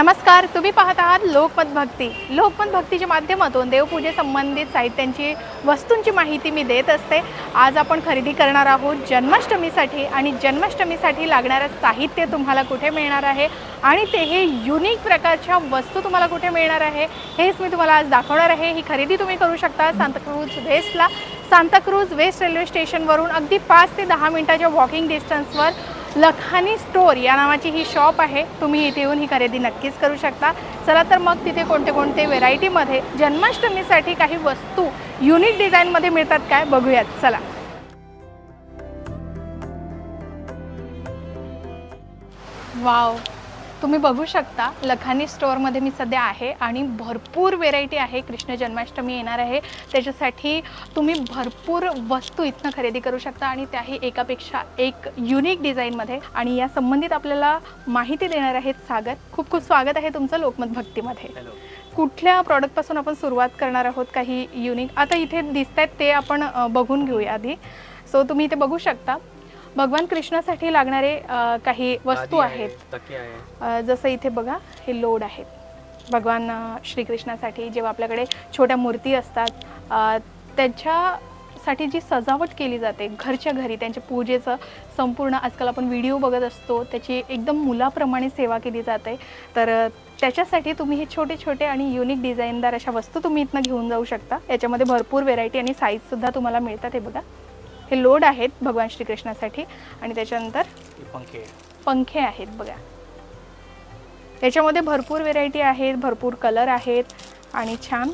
नमस्कार तुम्ही पाहत आहात लोकमत भक्ती. लोकमत भक्तीच्या माध्यमातून देवपूजे संबंधित साहित्यांची वस्तूंची माहिती मी देत असते. आज आपण खरेदी करणार आहोत जन्माष्टमीसाठी आणि जन्माष्टमीसाठी लागणारं साहित्य तुम्हाला कुठे मिळणार आहे आणि ते हे युनिक प्रकारच्या वस्तू तुम्हाला कुठे मिळणार आहे हेच मी तुम्हाला आज दाखवणार आहे. ही खरेदी तुम्ही करू शकता सांताक्रूज वेस्टला. सांताक्रूज वेस्ट रेल्वे स्टेशनवरून अगदी पाच ते दहा मिनिटाच्या वॉकिंग डिस्टन्सवर लखानी स्टोर या नावाची ही शॉप आहे. तुम्ही इथे येऊन ही खरेदी नक्कीच करू शकता. चला तर मग तिथे कोणते कोणते व्हेरायटीमध्ये जन्माष्टमीसाठी काही वस्तू युनिक डिझाईनमध्ये मिळतात काय बघूयात. चला. वाव तुम्ही बघू शकता लखानी स्टोअरमध्ये मी सध्या आहे आणि भरपूर व्हेरायटी आहे. कृष्ण जन्माष्टमी येणार आहे. त्याच्यासाठी तुम्ही भरपूर वस्तू इथनं खरेदी करू शकता आणि त्याही एकापेक्षा एक युनिक डिझाईनमध्ये आणि या संबंधित आपल्याला माहिती देणार आहेत सागर. खूप खूप स्वागत आहे तुमचं लोकमत भक्तीमध्ये. कुठल्या प्रॉडक्टपासून आपण सुरुवात करणार आहोत काही युनिक आता इथे दिसत आहेत ते आपण बघून घेऊया आधी. सो तुम्ही इथे बघू शकता. भगवान कृष्णासाठी लागणारे अ, काही वस्तू आहेत. तकिया आहे. अ, जसं इथे बघा हे लोड आहेत. भगवान अ, श्रीकृष्णासाठी जेव्हा आपल्याकडे छोट्या मूर्ती असतात अ, त्याच्यासाठी जी सजावट केली जाते घरच्या घरी त्यांच्या पूजेचं संपूर्ण आजकाल आपण व्हिडिओ बघत असतो त्याची एकदम मुलाप्रमाणे सेवा केली जाते. तर अ, त्याच्यासाठी तुम्ही हे छोटे छोटे आणि युनिक डिझाईनदार अशा वस्तू तुम्ही इथनं घेऊन जाऊ शकता. याच्यामध्ये भरपूर व्हेरायटी आणि साईजसुद्धा तुम्हाला मिळतात हे बघा. हे लोड आहेत भगवान श्रीकृष्णासाठी आणि त्याच्यानंतर पंखे. पंखे आहेत बघा. याच्यामध्ये भरपूर व्हेरायटी आहेत भरपूर कलर आहेत आणि छान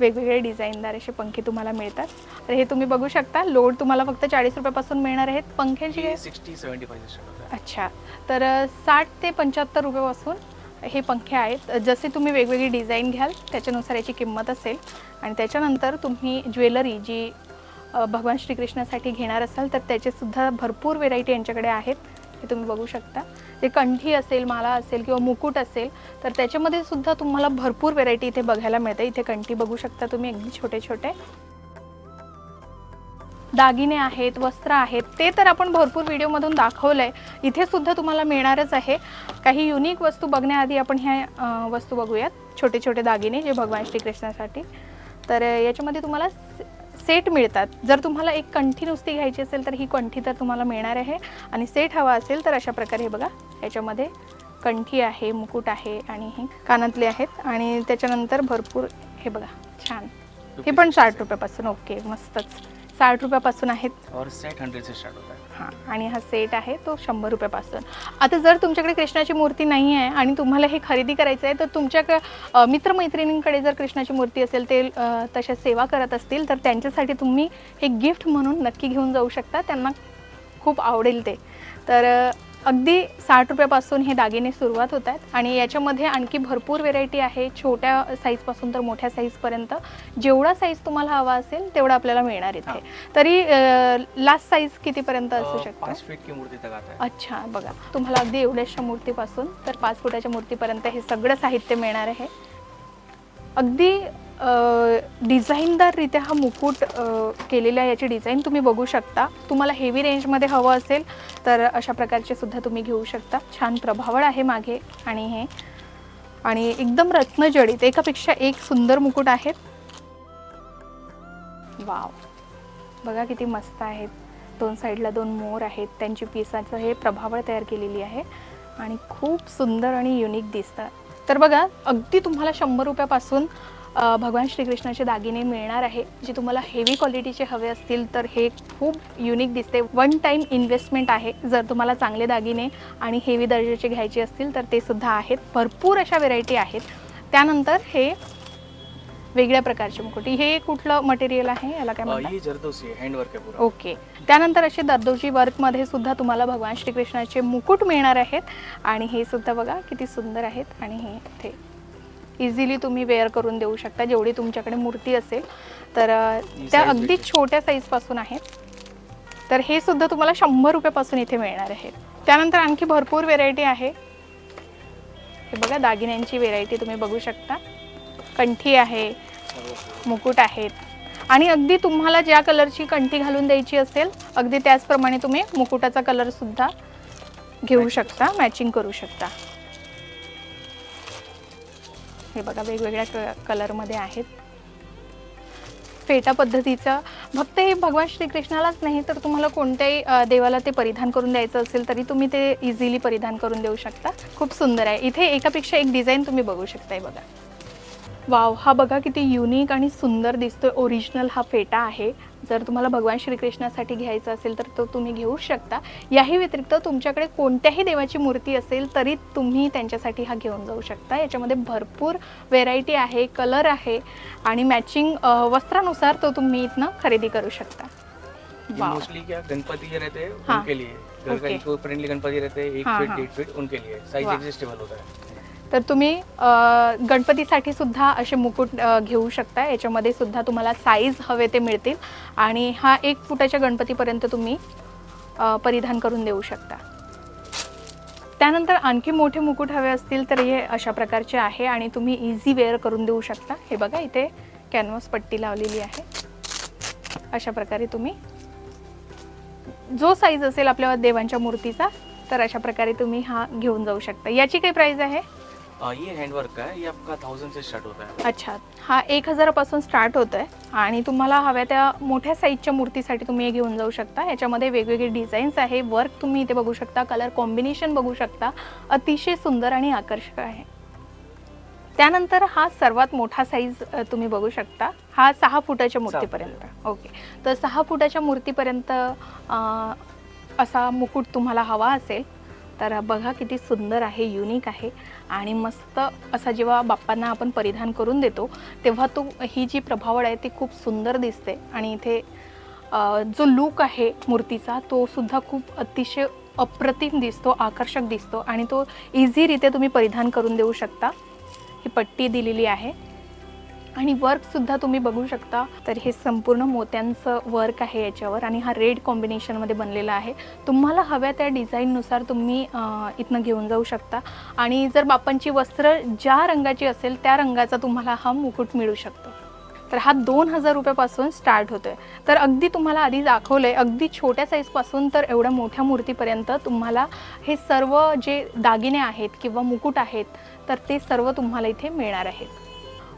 वेगवेगळे डिझाईनदार असे पंखे तुम्हाला मिळतात. तर हे तुम्ही बघू शकता लोड तुम्हाला फक्त चाळीस रुपयापासून मिळणार आहेत पंख्याची हे काय सिक्स्टी सेवन्टी फाईव्ह अच्छा. तर साठ ते पंच्याहत्तर रुपयापासून हे पंखे आहेत. जसे तुम्ही वेगवेगळी डिझाईन घ्याल त्याच्यानुसार याची किंमत असेल. आणि त्याच्यानंतर तुम्ही ज्वेलरी जी भगवान श्रीकृष्णासाठी घेणार असाल तर त्याचेसुद्धा भरपूर व्हेरायटी यांच्याकडे आहेत. हे तुम्ही बघू शकता. जे कंठी असेल माला असेल किंवा मुकुट असेल तर त्याच्यामध्ये सुद्धा तुम्हाला भरपूर व्हेरायटी इथे बघायला मिळते. इथे कंठी बघू शकता तुम्ही अगदी छोटे छोटे. दागिने आहेत वस्त्र आहेत ते तर आपण भरपूर व्हिडिओमधून दाखवलं आहे इथे सुद्धा तुम्हाला मिळणारच आहे. काही युनिक वस्तू बघण्याआधी आपण ह्या वस्तू बघूयात. छोटे छोटे दागिने जे भगवान श्रीकृष्णासाठी. तर याच्यामध्ये तुम्हाला सेट मिळतात. जर तुम्हाला एक कंठी नुसती घ्यायची असेल तर ही कंठी तर तुम्हाला मिळणार आहे. आणि सेट हवा असेल तर अशा प्रकारे हे बघा याच्यामध्ये कंठी आहे मुकुट आहे आणि हे कानातले आहेत. आणि त्याच्यानंतर भरपूर हे बघा छान. हे पण साठ रुपयापासून ओके मस्तच. साठ रुपयापासून आहेत. और सेट हंड्रेड से स्टार्ट होता है. हां आणि हा सेट आहे तो शंभर रुपयापासून. आता जर तुमच्याकडे कृष्णाची मूर्ती नाही आहे आणि तुम्हाला हे खरेदी करायचं आहे तर तुमच्या मित्रमैत्रिणींकडे जर कृष्णाची मूर्ती असेल ते तशा सेवा करत असतील तर त्यांच्यासाठी तुम्ही हे गिफ्ट म्हणून नक्की घेऊन जाऊ शकता. त्यांना खूप आवडेल ते. तर अगदी साठ रुपयापासून हे दागिने सुरुवात होत आहेत आणि याच्यामध्ये आणखी भरपूर व्हेरायटी आहे. छोट्या साईजपासून तर मोठ्या साईजपर्यंत जेवढा साईज तुम्हाला हवा असेल तेवढा आपल्याला मिळणार इथे. तरी लास्ट साईज कितीपर्यंत असू शकतो? अच्छा बघा. तुम्हाला अगदी एवढ्याशा मूर्तीपासून तर पाच फुटाच्या मूर्तीपर्यंत हे सगळं साहित्य मिळणार आहे. अगदी डिझाईनदाररित्या हा मुकुट केलेला आहे याची डिझाईन तुम्ही बघू शकता. तुम्हाला हेवी रेंजमध्ये हवं असेल तर अशा प्रकारचे सुद्धा तुम्ही घेऊ शकता. छान प्रभावळ आहे मागे आणि हे. आणि एकदम रत्नजडित एकापेक्षा एक सुंदर मुकुट आहेत. वाव. बघा किती मस्त आहेत. दोन साईडला दोन मोर आहेत. त्यांची पिसाचं हे प्रभावळ तयार केलेली आहे. आणि खूप सुंदर आणि युनिक दिसतं तर बघा अगदी तुम्हाला शंभर रुपयापासून भगवान श्रीकृष्णाचे दागिने मिळणार आहे जे तुम्हाला हेवी क्वालिटीचे हवे असतील तर हे खूप युनिक दिसते. वन टाईम इन्व्हेस्टमेंट आहे जर तुम्हाला चांगले दागिने आणि हेवी दर्जाचे घ्यायचे असतील तर ते सुद्धा आहेत. भरपूर अशा व्हेरायटी आहेत. त्यानंतर हे वेगळ्या प्रकारचे मुकुटी. हे कुठलं मटेरियल आहे? याला काय अ, म्हणतात? ये जरदोसी है हैंड वर्क है पूरा. ओके. त्यानंतर असे दर्दोजी वर्कमध्ये सुद्धा तुम्हाला भगवान श्रीकृष्णाचे मुकुट मिळणार आहेत. आणि हे सुद्धा बघा किती सुंदर आहेत. आणि हे इझिली तुम्ही वेअर करून देऊ शकता. जेवढी तुमच्याकडे मूर्ती असेल तर त्या अगदी. छोट्या साईजपासून आहेत तर हे सुद्धा तुम्हाला शंभर रुपयापासून इथे मिळणार आहे. त्यानंतर आणखी भरपूर व्हेरायटी आहे. हे बघा दागिन्यांची व्हेरायटी तुम्ही बघू शकता. कंठी आहे मुकुट आहेत आणि अगदी तुम्हाला ज्या कलरची कंठी घालून द्यायची असेल अगदी त्याचप्रमाणे तुम्ही मुकुटाचा कलर सुद्धा घेऊ. शकता मॅचिंग करू शकता. हे बघा वेगवेगळ्या क कलरमध्ये आहेत. फेटा पद्धतीचा. फक्त हे भगवान श्रीकृष्णालाच नाही तर तुम्हाला कोणत्याही देवाला ते परिधान करून द्यायचं असेल तरी तुम्ही ते इझिली परिधान करून देऊ शकता. खूप सुंदर आहे. इथे एकापेक्षा एक डिझाईन तुम्ही बघू शकताय बघा. वाव हा बघा किती युनिक आणि सुंदर दिसतोय ओरिजिनल हा फेटा आहे जर तुम्हाला भगवान श्रीकृष्णासाठी घ्यायचा असेल तर तो तुम्ही घेऊ शकता याही व्यतिरिक्त तुमच्याकडे कोणत्याही देवाची मूर्ती असेल तरी तुम्ही त्यांच्यासाठी हा घेऊन जाऊ शकता याच्यामध्ये भरपूर व्हेरायटी आहे कलर आहे आणि मॅचिंग वस्त्रानुसार तो तुम्ही इथनं खरेदी करू शकता वाव मोस्टली क्या गणपति जो रहते हैं हाँ। उनके लिए घर का Okay. इको फ्रेंडली गणपति रहते हैं एक हाँ, फीट हाँ। डेढ़ फीट उनके लिए साइज वाह। एडजस्टेबल होता है तर तुम्ही गणपतीसाठी सुद्धा असे मुकुट घेऊ शकता याच्यामध्ये सुद्धा तुम्हाला साईज हवे ते मिळतील. आणि हा एक फुटाच्या गणपतीपर्यंत तुम्ही परिधान करून देऊ शकता. त्यानंतर आणखी मोठे मुकुट हवे असतील तर हे अशा प्रकारचे आहे आणि तुम्ही इझी वेअर करून देऊ शकता. हे बघा इथे कॅनव्हास पट्टी लावलेली आहे. अशा प्रकारे तुम्ही जो साईज असेल आपल्या देवांच्या मूर्तीचा तर अशा प्रकारे तुम्ही हा घेऊन जाऊ शकता. याची काही प्राईज आहे? आ, ये हैंडवर्क का है ये आपका थाउजेंड से स्टार्ट होता है. अच्छा. हा एक हजारापासून स्टार्ट होत आहे आणि तुम्हाला हव्या त्या मोठ्या साईजच्या मूर्तीसाठी तुम्ही हे घेऊन जाऊ शकता. याच्यामध्ये वेगवेगळे डिझाईन्स आहे. वर्क तुम्ही इथे बघू शकता. कलर कॉम्बिनेशन बघू शकता. अतिशय सुंदर आणि आकर्षक आहे. त्यानंतर हा सर्वात मोठा साईज तुम्ही बघू शकता. हा सहा फुटाच्या मूर्तीपर्यंत. ओके. तर सहा फुटाच्या मूर्तीपर्यंत असा मुकुट तुम्हाला हवा असेल. तर बघा किती सुंदर आहे युनिक आहे. आणि मस्त असा जेव्हा बाप्पांना आपण परिधान करून देतो तेव्हा तो ही जी प्रभावळ आहे ती खूप सुंदर दिसते. आणि इथे जो लूक आहे मूर्तीचा तो सुद्धा खूप अतिशय अप्रतिम दिसतो आकर्षक दिसतो. आणि तो इझीरित्या तुम्ही परिधान करून देऊ शकता. ही पट्टी दिलेली आहे. आणि वर्कसुद्धा तुम्ही बघू शकता. तर हे संपूर्ण मोत्यांचं वर्क आहे याच्यावर आणि हा रेड कॉम्बिनेशनमध्ये बनलेला आहे. तुम्हाला हव्या त्या डिझाईननुसार तुम्ही इथनं घेऊन जाऊ शकता. आणि जर बापांची वस्त्र ज्या रंगाची असेल त्या रंगाचा तुम्हाला हा मुकुट मिळू शकतो. तर हा दोन हजार रुपयापासून स्टार्ट होतो आहे तर अगदी तुम्हाला आधी दाखवलं आहे अगदी छोट्या साईजपासून तर एवढ्या मोठ्या मूर्तीपर्यंत तुम्हाला हे सर्व जे दागिने आहेत किंवा मुकुट आहेत तर ते सर्व तुम्हाला इथे मिळणार आहेत.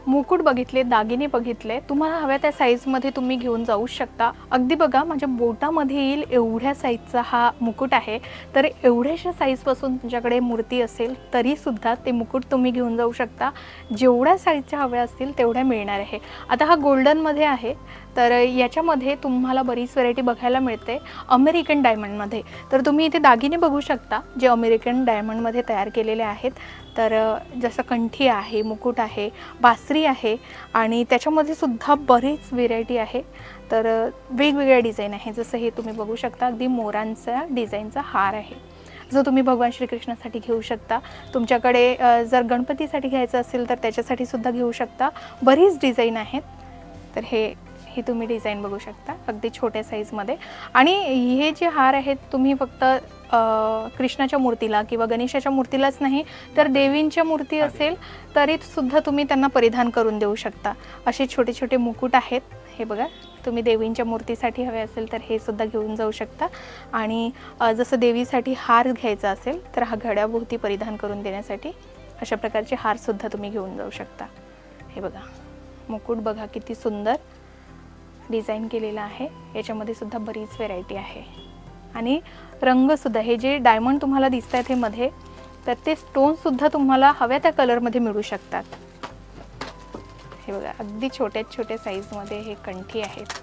मुकुट बघितले दागिने बघितले तुम्हाला हव्या त्या साईजमध्ये तुम्ही घेऊन जाऊ शकता. अगदी बघा माझ्या बोटामध्ये येईल एवढ्या साईजचा हा मुकुट आहे. तर एवढ्याशा साईजपासून तुमच्याकडे मूर्ती असेल तरीसुद्धा ते मुकुट तुम्ही घेऊन जाऊ शकता. जेवढ्या साईजच्या हव्या असतील तेवढ्या मिळणार आहे. आता हा गोल्डनमध्ये आहे. तर याच्यामध्ये तुम्हाला बरीच व्हरायटी बघायला मिळते. अमेरिकन डायमंडमध्ये तर तुम्ही इथे दागिने बघू शकता जे अमेरिकन डायमंडमध्ये तयार केलेले आहेत. तर जसं कंठी आहे मुकुट आहे बासरी आहे आणि त्याच्यामध्ये सुद्धा बरीच व्हेरायटी आहे. तर वेगवेगळ्या डिझाईन आहे. जसं हे तुम्ही बघू शकता अगदी मोरांचा डिझाईनचा हार आहे. जो तुम्ही भगवान श्रीकृष्णासाठी घेऊ शकता. तुमच्याकडे जर गणपतीसाठी घ्यायचं असेल तर त्याच्यासाठी सुद्धा घेऊ शकता. बरीच डिझाईन आहेत. तर हे ही तुम्ही डिझाईन बघू शकता. अगदी छोट्या साईजमध्ये आणि हे जे हार आहेत तुम्ही फक्त कृष्णाच्या मूर्तीला किंवा गणेशाच्या मूर्तीलाच नाही तर देवींच्या मूर्ती असेल तरी सुद्धा तुम्ही त्यांना परिधान करून देऊ शकता. असे छोटे छोटे मुकुट आहेत. हे बघा तुम्ही देवींच्या मूर्तीसाठी हवे असेल तर हे सुद्धा घेऊन जाऊ शकता. आणि जसं देवीसाठी हार घ्यायचा असेल तर हा घड्याभोवती परिधान करून देण्यासाठी अशा प्रकारचे हारसुद्धा तुम्ही घेऊन जाऊ शकता. हे बघा मुकुट बघा किती सुंदर डिझाईन केलेला आहे. याच्यामध्ये सुद्धा बरीच व्हेरायटी आहे. आणि रंगसुद्धा हे जे डायमंड तुम्हाला दिसत आहेत हे मध्ये तर ते स्टोनसुद्धा तुम्हाला हव्या त्या कलरमध्ये मिळू शकतात. हे बघा अगदी छोट्यात छोट्या साईजमध्ये हे कंठी आहेत.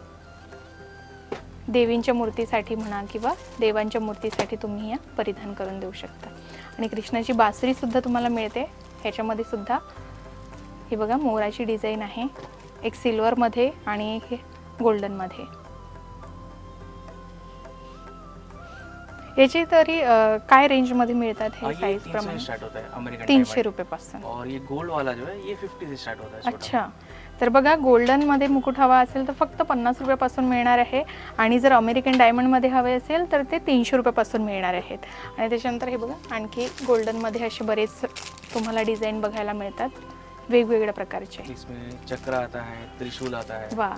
देवींच्या मूर्तीसाठी म्हणा किंवा देवांच्या मूर्तीसाठी तुम्ही या परिधान करून देऊ शकता. आणि कृष्णाची बासरीसुद्धा तुम्हाला मिळते. ह्याच्यामध्ये सुद्धा ही बघा मोराची डिझाईन आहे. एक सिल्वरमध्ये आणि एक गोल्डनमध्ये याची तरी अ, काय रेंजमध्ये मिळतात हाँ, ये साईज 300 से प्रमाणे? स्टार्ट होता है अमेरिकन तीनशे डायमंड रुपयेपासून. और ये गोल्ड वाला जो है ये फिफ्टी से स्टार्ट होता है छोटा। अच्छा. तर बघा गोल्डनमध्ये मुकुट हवा असेल तर फक्त पन्नास रुपयापासून मिळणार आहे. आणि जर अमेरिकन डायमंडमध्ये हवे असेल तर ते तीनशे रुपयापासून मिळणार आहेत. आणि त्याच्यानंतर हे बघा आणखी गोल्डनमध्ये असे बरेच तुम्हाला डिझाईन बघायला मिळतात. वेगवेगळ्या प्रकारचे. इसमें चक्र आता है त्रिशूल आता है। वा.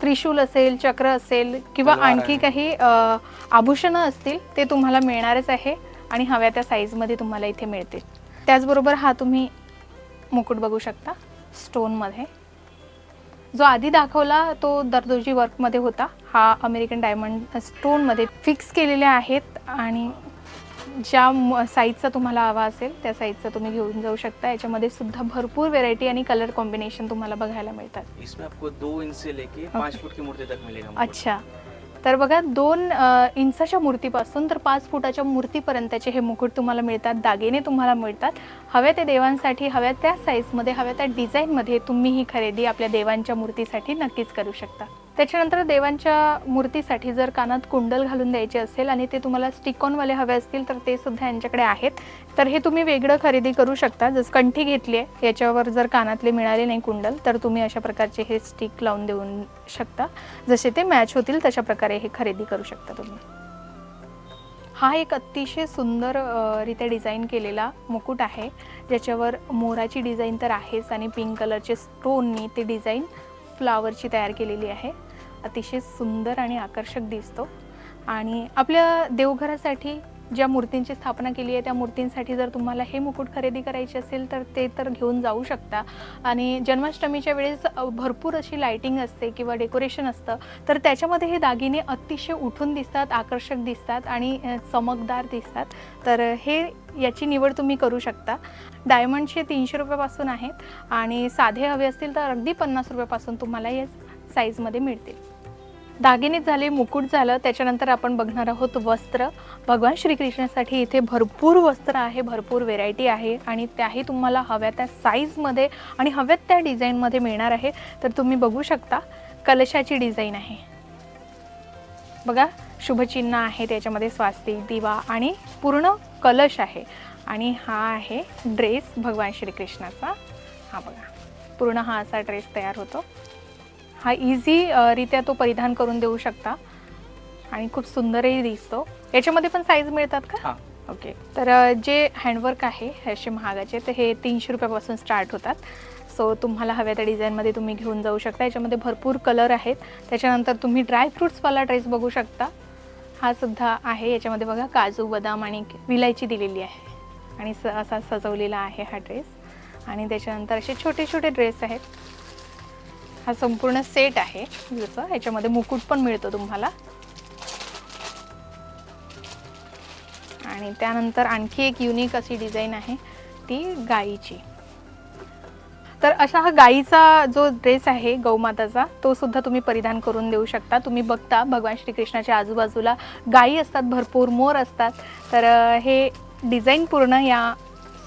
त्रिशूल असेल चक्र असेल किंवा तलवार आणखी आहे. काही अ, आभूषणं असतील ते तुम्हाला मिळणारच आहे आणि हव्या त्या साईजमध्ये तुम्हाला इथे मिळतील. त्याचबरोबर हा तुम्ही मुकुट बघू शकता स्टोनमध्ये जो आधी दाखवला तो दरदोजी वर्कमध्ये होता. हा अमेरिकन डायमंड स्टोनमध्ये फिक्स केलेले आहेत आणि ज्या साईजचा तुम्हाला हवा असेल त्या साईजचा तुम्ही घेऊन जाऊ शकता. याच्यामध्ये सुद्धा भरपूर व्हेरायटी आणि कलर कॉम्बिनेशन तुम्हाला बघायला मिळतात. इसमें आपको दो इंच से लेके पाँच फुट की मूर्ति तक मिलेगा मुकुट। अच्छा. तर बघा दोन अ, इंचाच्या मूर्तीपासून तर पाच फुटाच्या मूर्तीपर्यंतचे हे मुकुट तुम्हाला मिळतात दागिने तुम्हाला मिळतात. हव्या त्या देवांसाठी हव्या त्या साईजमध्ये हव्या त्या डिझाईनमध्ये तुम्ही ही खरेदी आपल्या देवांच्या मूर्तीसाठी नक्कीच करू शकता. त्याच्यानंतर देवांच्या मूर्तीसाठी जर कानात कुंडल घालून द्यायचे असेल आणि ते तुम्हाला स्टिकॉनवाले हवे असतील तर ते सुद्धा यांच्याकडे आहेत. तर हे तुम्ही वेगळं खरेदी करू शकता. जसं कंठी घेतली आहे याच्यावर जर कानातले मिळाले नाही कुंडल तर तुम्ही अशा प्रकारचे हे स्टिक लावून देऊ शकता. जसे ते मॅच होतील तशा प्रकारे हे खरेदी करू शकता तुम्ही. हा एक अतिशय सुंदर रित्या डिझाईन केलेला मुकुट आहे. ज्याच्यावर मोराची डिझाईन तर आहेच आणि पिंक कलरचे स्टोननी ते डिझाईन फ्लावरची तयार केलेली आहे. अतिशय सुंदर आणि आकर्षक दिसतो. आणि आपल्या देवघरासाठी ज्या मूर्तींची स्थापना केली आहे त्या मूर्तींसाठी जर तुम्हाला हे मुकुट खरेदी करायचे असेल तर ते तर घेऊन जाऊ शकता. आणि जन्माष्टमीच्या वेळेस भरपूर अशी लाईटिंग असते किंवा डेकोरेशन असतं तर त्याच्यामध्ये हे दागिने अतिशय उठून दिसतात आकर्षक दिसतात आणि चमकदार दिसतात. तर हे याची निवड तुम्ही करू शकता. डायमंडचे तीनशे रुपयापासून आहेत आणि साधे हवे असतील तर अगदी पन्नास रुपयापासून तुम्हाला या साईजमध्ये मिळतील. दागिने झाले मुकुट झालं त्याच्यानंतर आपण बघणार आहोत वस्त्र. भगवान श्रीकृष्णासाठी इथे भरपूर वस्त्र आहे भरपूर व्हेरायटी आहे आणि त्याही तुम्हाला हव्या त्या साईजमध्ये आणि हव्यात त्या डिझाईनमध्ये मिळणार आहे. तर तुम्ही बघू शकता कलशाची डिझाईन आहे. बघा शुभचिन्ह आहे त्याच्यामध्ये स्वास्तिक दिवा आणि पूर्ण कलश आहे. आणि हा आहे ड्रेस भगवान श्रीकृष्णाचा. हा बघा पूर्ण हा असा ड्रेस तयार होतो. हा इझी रित्या तो परिधान करून देऊ शकता. आणि खूप सुंदरही दिसतो. याच्यामध्ये पण साईज मिळतात का? हाँ. ओके तर जे हँडवर्क आहे असे महागाचे तर हे तीनशे रुपयापासून स्टार्ट होतात. सो तुम्हाला हव्या त्या डिझाईनमध्ये तुम्ही घेऊन जाऊ शकता. याच्यामध्ये भरपूर कलर आहेत. त्याच्यानंतर तुम्ही ड्रायफ्रुट्सवाला ड्रेस बघू शकता. हा सुद्धा आहे. याच्यामध्ये बघा काजू बदाम आणि विलायची दिलेली आहे. आणि स असा सजवलेला आहे हा ड्रेस आणि त्याच्यानंतर असे छोटे छोटे ड्रेस आहेत. हा संपूर्ण सेट आहे. जसं ह्याच्यामध्ये मुकुट पण मिळतो तुम्हाला. आणि त्यानंतर आणखी एक युनिक अशी डिझाईन आहे ती गाईची. तर अशा हा गाईचा जो ड्रेस आहे गौमाताचा तो सुद्धा तुम्ही परिधान करून देऊ शकता. तुम्ही बघता भगवान श्रीकृष्णाच्या आजूबाजूला गायी असतात भरपूर मोर असतात. तर हे डिझाईन पूर्ण या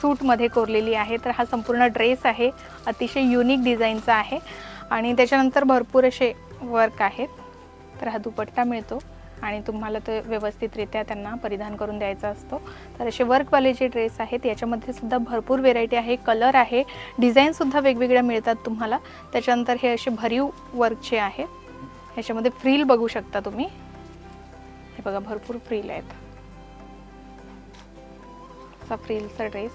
सूटमध्ये कोरलेली आहे. तर हा संपूर्ण ड्रेस आहे. अतिशय युनिक डिझाईनचा आहे. आणि त्याच्यानंतर भरपूर असे वर्क आहेत. तर हा दुपट्टा मिळतो आणि तुम्हाला ते व्यवस्थितरित्या त्यांना परिधान करून द्यायचा असतो. तर असे वर्कवाले जे ड्रेस आहेत याच्यामध्ये सुद्धा भरपूर व्हेरायटी आहे. कलर आहे. डिझाईनसुद्धा वेगवेगळ्या मिळतात तुम्हाला. त्याच्यानंतर हे असे भरीव वर्कचे आहेत ह्याच्यामध्ये फ्रील बघू शकता तुम्ही. हे बघा भरपूर फ्रील आहेत. असा फ्रीलचा ड्रेस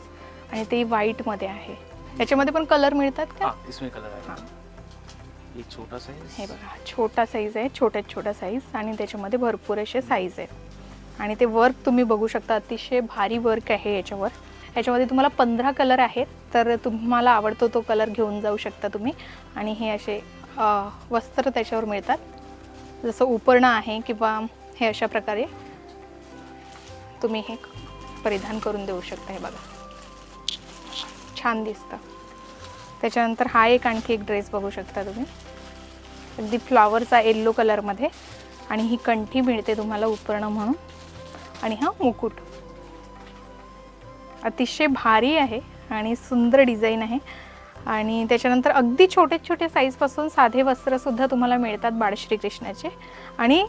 आणि ते व्हाईटमध्ये आहे. याच्यामध्ये पण कलर मिळतात का? कलर हां. एक छोटा साईज हे बघा छोटा साईज आहे छोट्यात छोटा साईज आणि त्याच्यामध्ये भरपूर असे साईज आहेत. आणि ते वर्क तुम्ही बघू शकता अतिशय भारी वर्क आहे याच्यावर. याच्यामध्ये तुम्हाला पंधरा कलर आहेत तर तुम्हाला आवडतो तो कलर घेऊन जाऊ शकता तुम्ही. आणि हे असे वस्त्र त्याच्यावर मिळतात. जसं उपरणं आहे किंवा हे अशा प्रकारे तुम्ही हे परिधान करून देऊ शकता हे बघा. छान दिसतं. त्याच्यानंतर हा एक आणखी एक ड्रेस बघू शकता तुम्ही. अगदी फ्लॉवरचा येल्लो कलरमध्ये. आणि ही कंठी मिळते तुम्हाला उपरणं म्हणून. आणि हा मुकुट. अतिशय भारी आहे आणि सुंदर डिझाईन आहे. आणि त्याच्यानंतर अगदी छोटे छोटे साईजपासून साधे वस्त्रसुद्धा तुम्हाला मिळतात बाळ श्रीकृष्णाचे आणि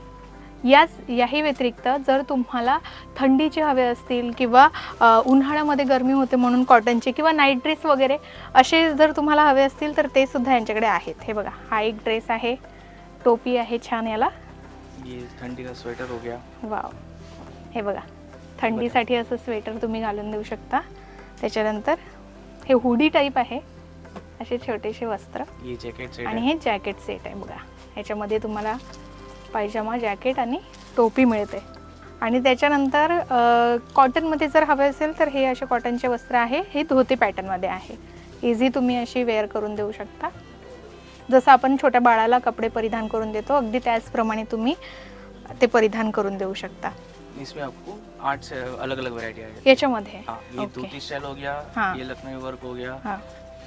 याच याही व्यतिरिक्त जर तुम्हाला थंडीचे हवे असतील किंवा उन्हाळ्यामध्ये गरमी होते म्हणून कॉटनचे किंवा नाईट ड्रेस वगैरे असे जर तुम्हाला हवे असतील तर ते सुद्धा यांच्याकडे आहेत. हे बघा हा एक ड्रेस आहे. टोपी आहे छान याला. ठंडी का स्वेटर हो गया. वाव हे बघा थंडीसाठी असं स्वेटर तुम्ही घालून देऊ शकता. त्याच्यानंतर हे हुडी टाईप आहे. असे छोटेसे वस्त्र. आणि हे जॅकेट सेट आहे बघा. ह्याच्यामध्ये तुम्हाला पायजामा जॅकेट आणि टोपी मिळते. आणि त्याच्यानंतर कॉटनमध्ये जर हवे असेल तर हे असे कॉटनचे वस्त्र आहे. हे धोती पॅटर्नमध्ये आहे. इझी तुम्ही अशी वेअर करून देऊ शकता. जसं आपण छोट्या बाळाला कपडे परिधान करून देतो अगदी त्याचप्रमाणे तुम्ही ते परिधान करून देऊ शकता. इसमें आपको आठ से अलग अलग वैरायटी याच्यामध्ये. हाँ ये धोती स्टाइल हो गया हाँ। ये लखनऊ वर्क हो गया. हां.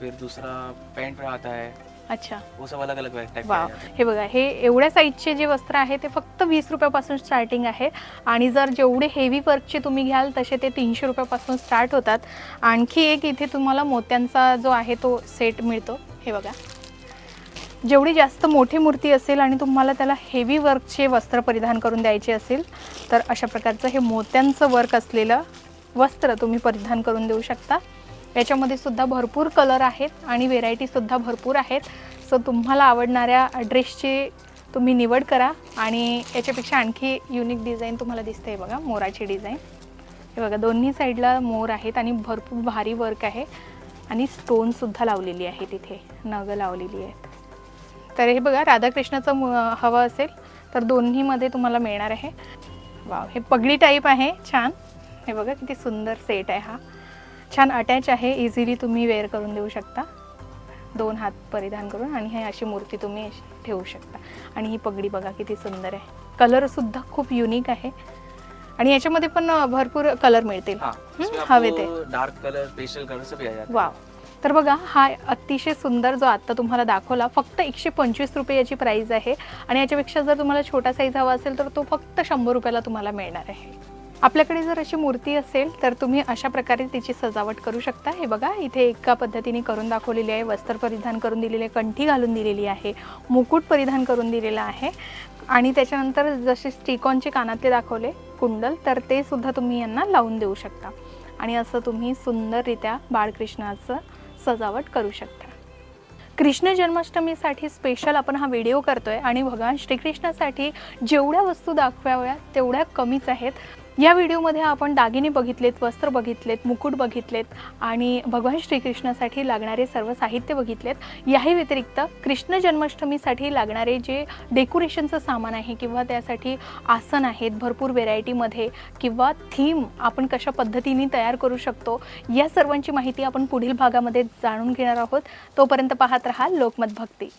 फिर दूसरा पैंट पे आता है. अच्छा. वो सब अलग अलग टाइप वा हे बघा हे एवढ्या साईजचे जे वस्त्र आहे ते फक्त वीस रुपयापासून स्टार्टिंग आहे. आणि जर जेवढे हेवी वर्कचे तुम्ही घ्याल तसे ते तीनशे रुपयापासून स्टार्ट होतात. आणखी एक इथे तुम्हाला मोत्यांचा जो आहे तो सेट मिळतो. हे बघा. जेवढी जास्त मोठी मूर्ती असेल आणि तुम्हाला त्याला हेवी वर्कचे वस्त्र परिधान करून द्यायचे असेल तर अशा प्रकारचं हे मोत्यांचं वर्क असलेलं वस्त्र तुम्ही परिधान करून देऊ शकता. याच्यामध्ये सुद्धा भरपूर कलर आहेत आणि व्हेरायटीसुद्धा भरपूर आहेत. सो तुम्हाला आवडणाऱ्या ड्रेसची तुम्ही निवड करा आणि याच्यापेक्षा आणखी युनिक डिझाईन तुम्हाला दिसते बघा मोराची डिझाईन हे बघा दोन्ही साईडला मोर आहेत आणि भरपूर भारी वर्क आहे आणि स्टोनसुद्धा लावलेली आहे तिथे नगं लावलेली आहेत. तर हे बघा राधाकृष्णाचं म हवं असेल तर दोन्हीमध्ये तुम्हाला मिळणार आहे. वाव हे पगडी टाईप आहे छान. हे बघा किती सुंदर सेट आहे हा. छान अटॅच आहे. इझिली तुम्ही वेअर करून देऊ शकता. दोन हात परिधान करून आणि हे अशी मूर्ती तुम्ही ठेवू शकता. आणि ही पगडी बघा किती सुंदर आहे. कलरसुद्धा खूप युनिक आहे. आणि याच्यामध्ये पण भरपूर कलर मिळतील. हाँ हवे आपको डार्क कलर पेस्टल कलर सभी आ जाते वाव तर बघा हा अतिशय सुंदर जो आत्ता तुम्हाला दाखवला फक्त एकशे पंचवीस रुपये याची प्राईज आहे. आणि याच्यापेक्षा जर तुम्हाला छोटा साईज हवा असेल तर तो फक्त शंभर रुपयाला तुम्हाला मिळणार आहे. आपल्याकडे जर अशी मूर्ती असेल तर तुम्ही अशा प्रकारे तिची सजावट करू शकता. हे बघा इथे एका पद्धतीने करून दाखवलेली आहे. वस्त्र परिधान करून दिलेली आहे. कंठी घालून दिलेली आहे. मुकुट परिधान करून दिलेला आहे. आणि त्याच्यानंतर जसे स्टिकॉनचे कानातले दाखवले कुंडल तर ते सुद्धा तुम्ही यांना लावून देऊ शकता. आणि असं तुम्ही सुंदररित्या बाळकृष्णाचं सजावट करू शकता. कृष्ण जन्माष्टमीसाठी स्पेशल आपण हा व्हिडिओ करतोय. आणि भगवान श्रीकृष्णासाठी जेवढ्या वस्तू दाखवाव्या तेवढ्या कमीच आहेत. या व्हिडिओमध्ये आपण दागिने बघितलेत वस्त्र बघितलेत मुकुट बघितलेत आणि भगवान श्रीकृष्णासाठी लागणारे सर्व साहित्य बघितलेत. याही व्यतिरिक्त कृष्ण जन्माष्टमीसाठी लागणारे जे डेकोरेशनचं सामान आहे किंवा त्यासाठी आसन आहेत भरपूर व्हेरायटीमध्ये किंवा थीम आपण कशा पद्धतीने तयार करू शकतो या सर्वांची माहिती आपण पुढील भागामध्ये जाणून घेणार आहोत. तोपर्यंत पाहत राहा लोकमत भक्ती.